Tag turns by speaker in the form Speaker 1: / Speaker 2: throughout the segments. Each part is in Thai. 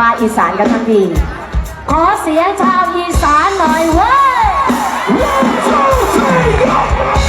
Speaker 1: มาอีสานกันทั้งทีขอเสียงชาวอีสานหน่อยเว้ย One, two, three, go!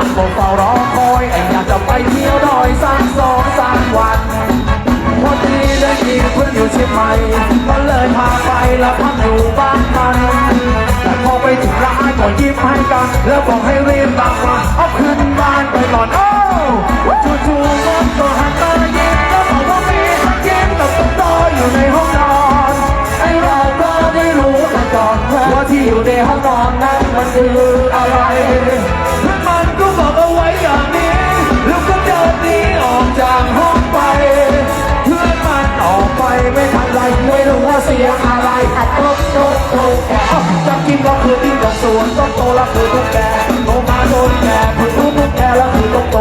Speaker 1: างโมเฝ้ารอ
Speaker 2: คอยไอ้อ
Speaker 1: ยา
Speaker 2: ก
Speaker 1: จะ
Speaker 2: ไป
Speaker 1: เที่
Speaker 2: ยวดอยสักสอง
Speaker 1: สา
Speaker 2: มวัน
Speaker 1: พอดีได้ยินเพื่อนอยู่เชียงใหม่ก็เลยพาไปแล้วพักอยู่บ้านมันแต่พอไปถึงร้านก็ยิ้มให้กัน แล้วบอกให้รีบตากมาเอาขึ้นบ้านไปก่อนโอ้จู่ๆมัก็หันมายิ้มแล้วบอกว่ามีทั้งเย็นกับตุ๊ตาอยู่ในห้องนอนไอ้เราก็ได้รู้มาก่อนว่าที่อยู่ในห้องนอนนั้นมันคืออะไร เสียอะไร
Speaker 2: อัโตโตโต
Speaker 1: แกจะกินก็คือกินกับสวนต้องโตแล้วคือต้องแกโตมาโดนแกคือรู้ทุกแกแล้วคือต้องโต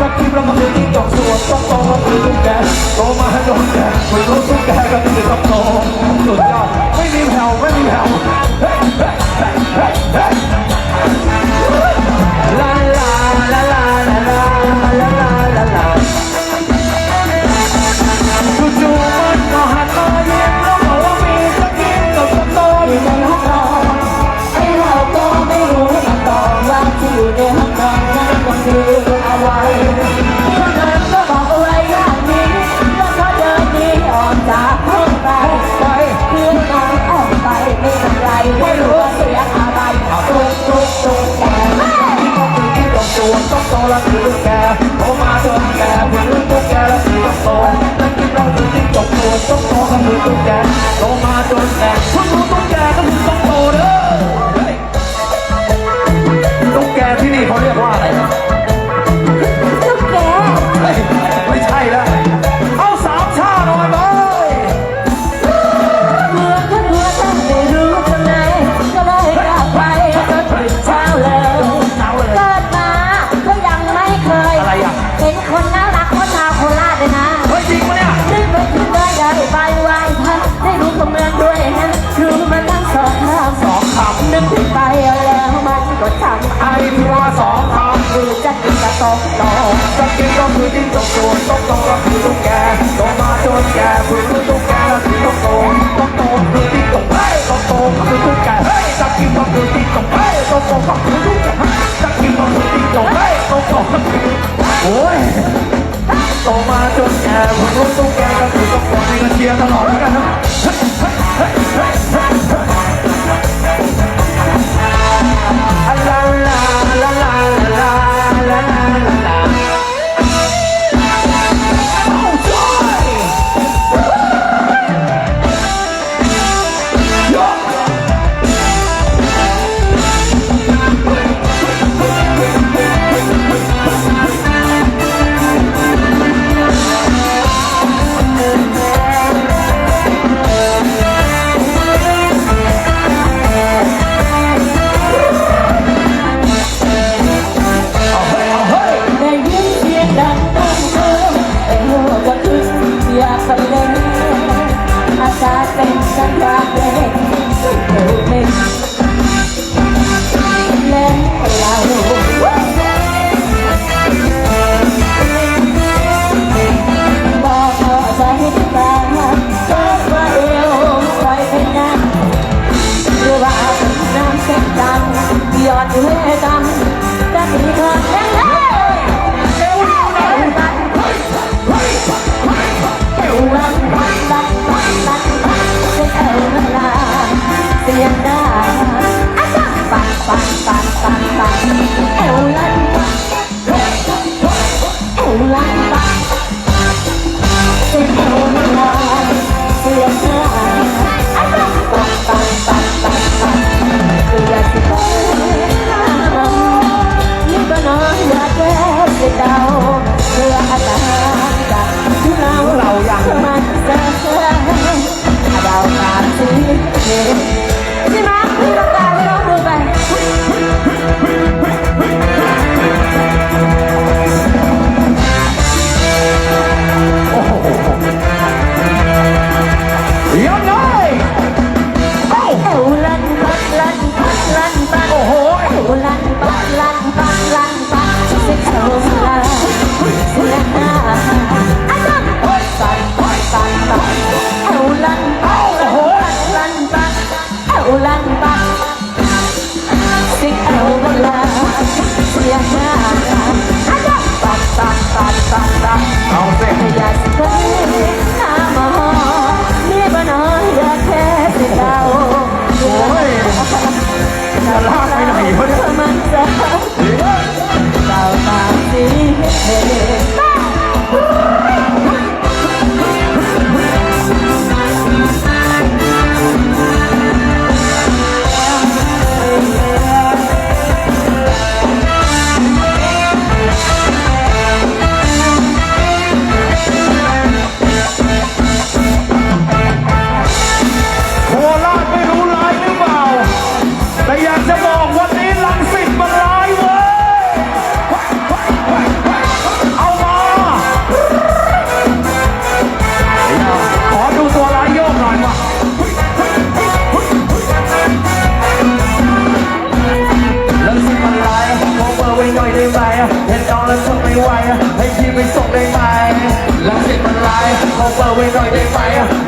Speaker 1: จะกินแล้วมันคือกินกับสวนต้องโตแล้วคือต้องแกโตมาโดนแกคือรู้ทุกแกก็คือต้องโต
Speaker 2: 올랐고 คือจิ้งจก
Speaker 1: โตนต้องโตก็คือต้องแกโตมาจนแกคือ
Speaker 2: คื
Speaker 1: อ
Speaker 2: ต้อง
Speaker 1: แกแล้วคือต้องโตต้องโตคือจิ้งจกเฮ้ยต้องโตก็คือต้องแกเฮ้ยจับกินก็คือจิ้งจกเฮ้ยต้องโตก็คือตุ๊กแกจับกินก็คือจิ้งจกเฮ้ยต้องโตก็คือโอ้ยโตมาจนแกคือต้องแกก็คือต้องโตนี่ก็เชียร์ตลอด
Speaker 2: แล้วกันนะ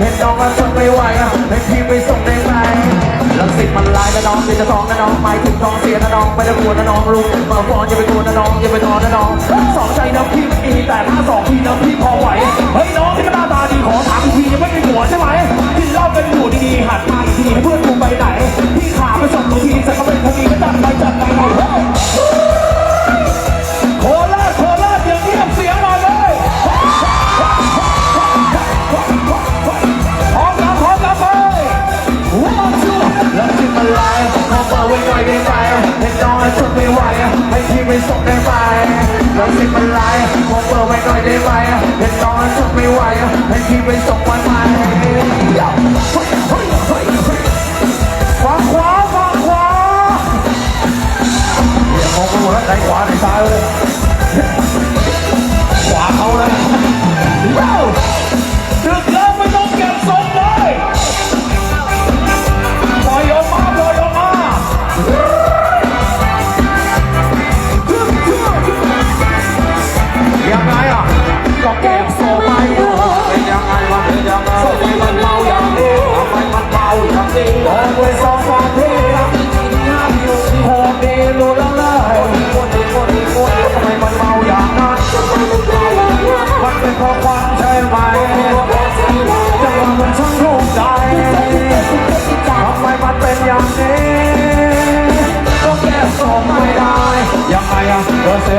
Speaker 1: ห็นน้องแล้วทนไม่ไหวอะให้พี่ไปส่งได้ไหมลังสิตมันลายนะน้องเดี๋ยจะท้องนะน้องไม่ถึงท้องเสียนะน้องไม่ได้กลัวนะน้องรู้มาฟ้อนอย่าไปกลัวนะน้องอย่าไปท้อนะน้องสองใจนะพี่ไม่มีแต่ถ้าสองพี่นะพี่พอไหวเฮ้ยน้องที่มันหน้าตาดีขอถามอีกทียังไม่มีหัวใช่ไหมกินเหล้ากันอยู่ดีๆหันมาอีกทีให้เพื่อนกูไปไหนพี่ขาไปส่งทุกทีแต่ก็เป็นคดีก็จัดไปจัดไปเอา ไว้หน่อยได้ไหมให้น้อยทนไม่ไหวให้ที่ไปส่งได้ไหมแล้วจิตมันลายขอเปิดไว้หน่อยได้ไหมเห็นน้องแล้วทนไม่ไหวให้ที่ไปส่งวันใหม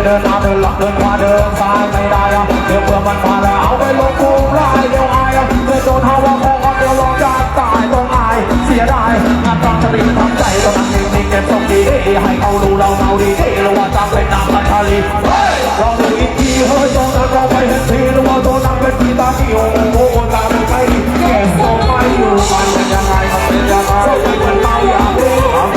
Speaker 1: เดินเสียเดินหน้าเดินหลังเดินขวาเดินซ้ายไม่ได้อะเดี๋ยวเพื่อมันมาแล้วเอาไปลงคุกไล่เดี๋ยวอายอะเดี๋ยวโดนหาว่าของเดี๋ยวลองจะตายต้องอายเสียดายงานตั้งสติทำใจตอนนั้นนิ่งๆเก็บทรงดีให้เขารู้เราเมาดีเราว่าจำเป็นน้ำพันธาลีเฮ้ยลองดูอีกทีเฮ้ยตรงนั้นเราไปเห็นทีหรือว่าตัวนั้นเป็นพีตาที่โอ้โหตาเป็นใครแก่โซไม่อยู่มันเป็นยังไงมันเป็นยังไงมันเมาอย่างนี้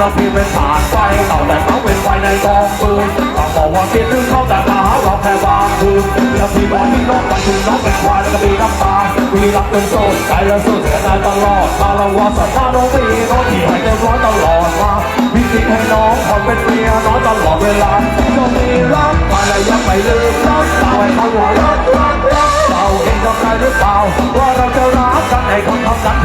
Speaker 1: ราเพียงเป็นผ่านไปเราแต่เขาเป็นไฟในกองฟืนต่างบอกว่าคิดถึงเขาแต่มาหาเราแค่บางคืนแล้วพี่บอกที่น้องไปถึงน้องเป็นควายแล้วก็มีน้ำตาวีรักเป็นโซ่ใจและสู้เสียดายตลอดมาละวาสัตว์มาน้องพี่น้องที่ให้เต็มร้อยตลอดมาพี่คิดให้น้องคอยเป็นเมียน้องตลอดเวลาจะมีรักมาและยังไม่ลืมรักเราให้เขาว่ารักรักรักเราเองต้องการหรือเปล่าว่าเราจะรักกันให้คำคำนั้น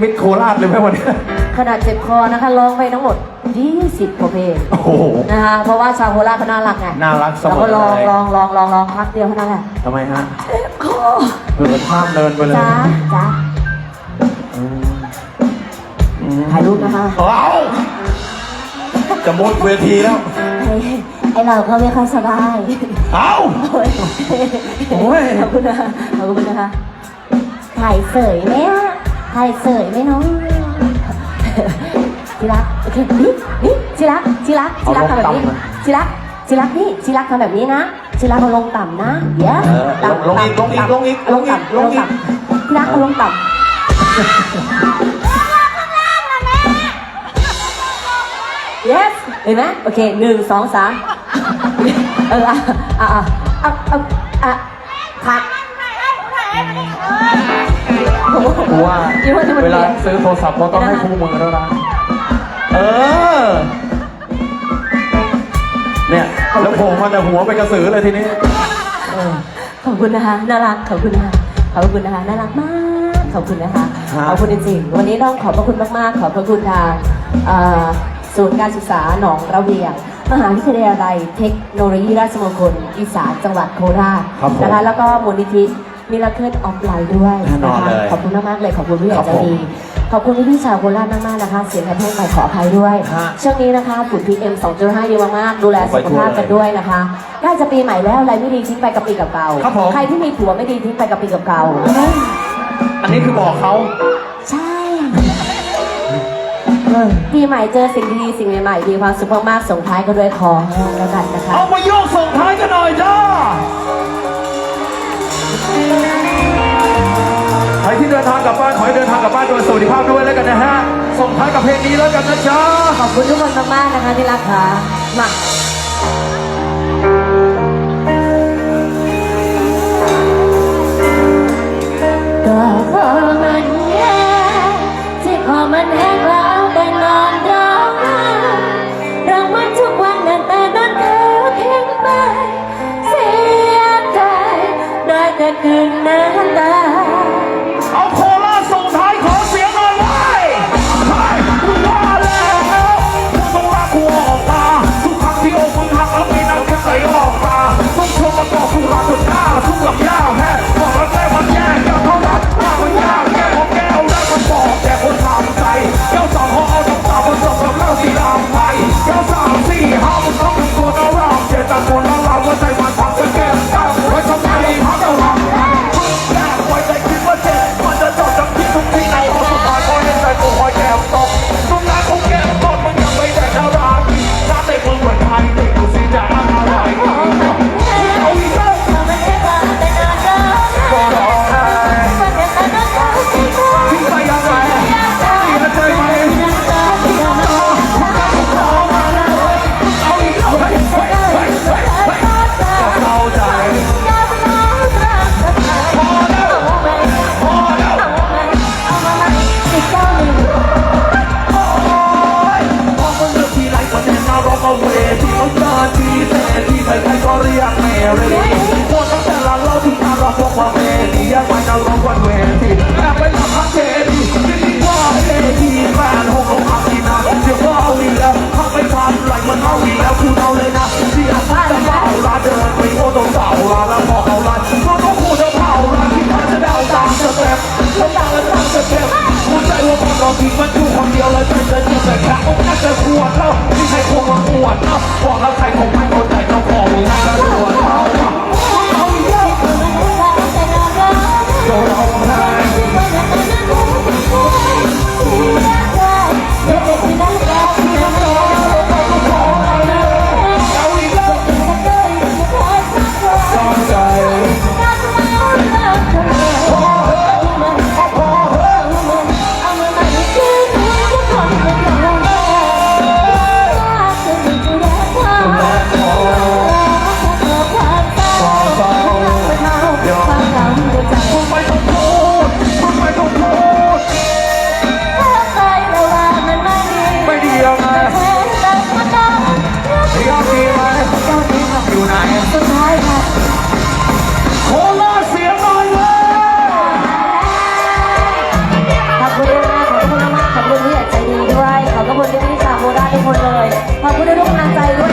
Speaker 1: มึงแอดมิดโคราชเลยไหมวันนี้
Speaker 2: ขนาดเจ็บคอนะคะร้องไปทั้งหมด 20กว่าเพลง
Speaker 1: โอ้โห
Speaker 2: นะคะ เพราะว่าชาวโคราชเขาน่ารักไง
Speaker 1: น่ารักเสมอ
Speaker 2: เราก็ลอง
Speaker 1: เลย
Speaker 2: ลองลองลองลองพักเดียวเท่านั้นแหละ
Speaker 1: ทำไมฮะ
Speaker 2: เจ็บคอ
Speaker 1: เดินข้ามเดินไปเลย
Speaker 2: จ้าจ้าถ่ายรูปนะคะ
Speaker 1: เอาจะหมดเวทีแล้ว
Speaker 2: ไอ้ไอเราก็ไม่ค่อยสบาย
Speaker 1: เอา
Speaker 2: โอ้ย
Speaker 1: โอ้ย
Speaker 2: ขอบคุณนะคะขอบคุณนะคะถ่ายเสยไหมอะ ถ่ายเสยไหมน้องจิรักโอเคนี่นี่จิรักจิรักจิรักทำแบบนี้จิรักจิรักนี่จิรักทำแบบนี้นะจิรักเอาลงต่ำนะเดี๋ยว
Speaker 1: เออลงลงอีกลงอีกลงอีก
Speaker 2: ลงต่ำลงต่ำจิรักเอาลงต่ำเ yes เห็นไหมโอเคหนึ่งสองสามเอออะอะอะอะอะอะพัก
Speaker 1: กูว่าเวลาซื้อโทรศัพท์เขาต้องให้คู่มือแล้วนะเออ เนี่ยแล้วโผล่มาแต่หัวไปกระสือเลยทีนี้
Speaker 2: ขอบคุณนะคะน่ารักขอบคุณนะคะขอบคุณนะคะน่ารักมาก ขอบคุณนะคะ
Speaker 1: ครับ
Speaker 2: ขอบคุณจริงๆวันนี้ต้องขอบพระคุณมากๆ ขอบพระคุณทางเอ่อศูนย์การศึกษาหนองระเวียง มหาวิทยาลัยเทคโนโลยีราชมงคลอีสานจังหวัดโคราช
Speaker 1: ครับผม
Speaker 2: นะคะแล้วก็มูลนิธิ มิราเคิลออฟไลน์ด้วย
Speaker 1: แน่นอน
Speaker 2: นะคะ
Speaker 1: เลย
Speaker 2: ขอบคุณมากๆเลยขอบคุณผู้ใหญ่
Speaker 1: ครับ
Speaker 2: ใจ
Speaker 1: ผม
Speaker 2: ดีขอบคุณพี่ๆชาวโคราชมากๆนะคะ เสียงกระแทกไปขออภัยด้วย
Speaker 1: ฮะ
Speaker 2: ช่วงนี้นะคะฝุ่น PM 2.5เยอะมากๆดูแลสุขภาพกันด้วยนะคะใกล้จะปีใหม่แล้วอะไรไม่ดีทิ้งไปกับปีกับเก่า
Speaker 1: ครับผม
Speaker 2: ใครที่มีผัวไม่ดีทิ้งไปกับปีกับเก่า
Speaker 1: อันนี้คือบอกเขา
Speaker 2: ใช่ปีใหม่เจอสิ่งดีๆสิ่งใหม่ๆมีความสุขมากๆส่งท้ายก็ด้วยคอแห้งแล้วกันนะคะ
Speaker 1: เอามาโยกส่งท้ายกันหน่อยจ้า ทางกลับบ้านขอให้เดินทางกลับบ้านโดยสวัสดิภาพด้วยแล้วกันนะฮะส่งท้ายกับเพลงนี้แล้วกันนะจ๊ะ
Speaker 2: ขอบคุณทุกคนมากๆนะคะที่รักค่ะมาก็ขอมันแย่ที่ขอมันแห้งแล้วแต่นอนร้องไห้รังมันทุกวันแต่นั้นเธอทิ้งไปเสียใจได้แต่คืนน้ำ
Speaker 1: ให
Speaker 2: ญ่ใจ